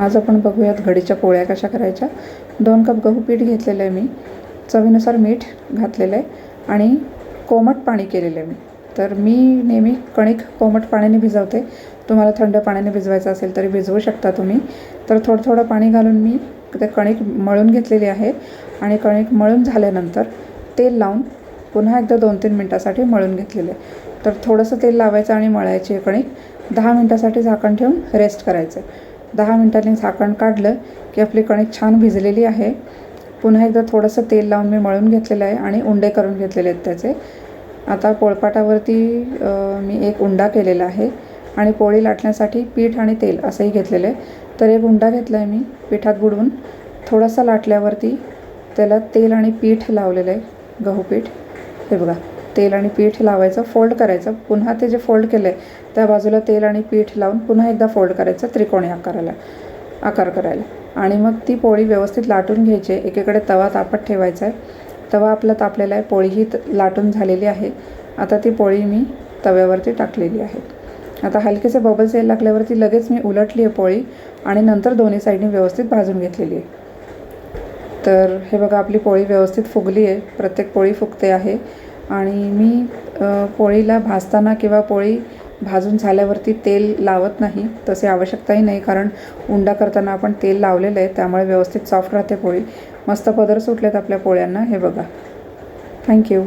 आज आपण बघूयात घडीच्या पोळ्या कशा करायच्या. दोन कप गहू पीठ घेतलेलं आहे मी. चवीनुसार मीठ घातलेलं आहे आणि कोमट पाणी केलेलं आहे मी. तर मी नेहमी कणिक कोमट पाण्याने भिजवते. तुम्हाला थंड पाण्याने भिजवायचं असेल तरी भिजवू शकता तुम्ही. तर थोडं थोडं पाणी घालून मी ते कणिक मळून घेतलेली आहे आणि कणिक मळून झाल्यानंतर तेल लावून पुन्हा एकदा दोन तीन मिनटासाठी मळून घेतलेले आहे. तर थोडंसं तेल लावायचं आणि मळायची कणिक. दहा मिनटासाठी झाकण ठेवून रेस्ट करायचं आहे. दहा मिनटांनी झाकण काढलं की आपली कणिक छान भिजलेली आहे. पुन्हा एकदा थोडंसं तेल लावून मी मळून घेतलेलं आहे आणि उंडे करून घेतलेले आहेत त्याचे. आता पोळपाटावरती मी एक उंडा केलेला आहे आणि पोळी लाटण्यासाठी पीठ आणि तेल असंही घेतलेलं आहे. तर एक उंडा घेतला आहे मी पिठात बुडवून थोडासा लाटल्यावरती त्याला तेल आणि पीठ लावलेलं आहे गहू पीठ. हे बघा. तेल आणि पीठ लावायचं फोल्ड करायचं. पुन्हा ते जे फोल्ड केलं आहे त्या बाजूला तेल आणि पीठ लावून पुन्हा एकदा फोल्ड करायचं त्रिकोणी आकाराला आकार करायला. आणि मग ती पोळी व्यवस्थित लाटून घ्यायची आहे. एकीकडे तवा तापत ठेवायचा आहे. तवा आपला तापलेला आहे. पोळीही त- लाटून झालेली आहे. आता ती पोळी मी तव्यावरती टाकलेली आहे. आता हलकेसे बबल्स यायला लागल्यावरती लगेच मी उलटली आहे पोळी आणि नंतर दोन्ही साईडनी व्यवस्थित भाजून घेतलेली आहे. तर हे बघा आपली पोळी व्यवस्थित फुगली आहे. प्रत्येक पोळी फुगते आहे. आणि मी पोळीला भाजताना किंवा पोळी भाजून झाल्यावरती तेल लावत नाही तसे आवश्यकताही नाही कारण उंडा करताना आपण तेल लावलेलं आहे त्यामुळे व्यवस्थित सॉफ्ट राहते पोळी. मस्त पदर सुटलेत आपल्या पोळ्यांना हे बघा. थँक्यू